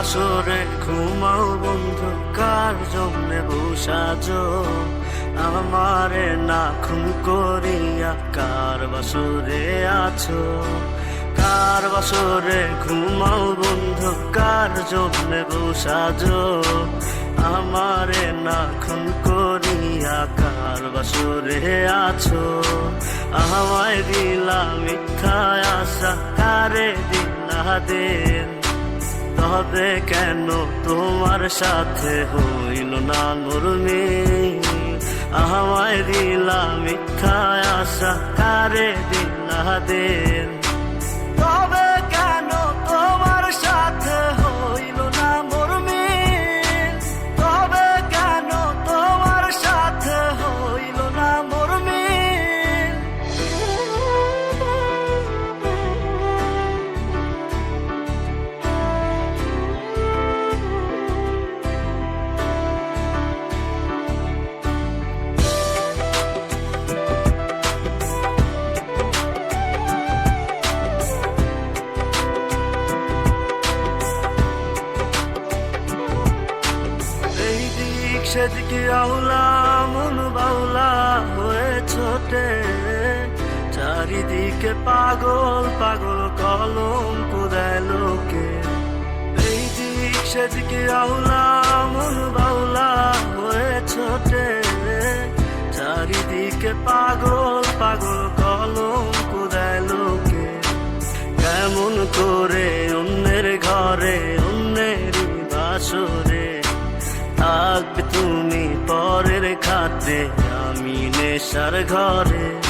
বাসরে ঘুমাও বন্ধু, কার জন্যে বসাজ আমারে না খুন করিয়া কার বাসরে আছো? কার বাসরে ঘুমাও বন্ধু, কার জন্যে বসাজ আমারে না খুন করিয়া কার বাসরে আছো? আমায় দিলা মিথ্যা আশা, কারে দেন? তবে কেন? তোমার সাথে হইল না নরমে আমায় দিলা মিথ্যা আশা কারে দিলা সেদিকে আউলা, মন বাউলা হয়ে ছোটে। চারিদিকে পাগল পাগল কলম কোদায় লোকে। এই দিক সেদিকে আউলা, মন বাউলা হয়ে ছোটে। চারিদিকে পাগল পাগল কলম কোদায় লোকে। কেমন করে খাতে আমি নেশার ঘরে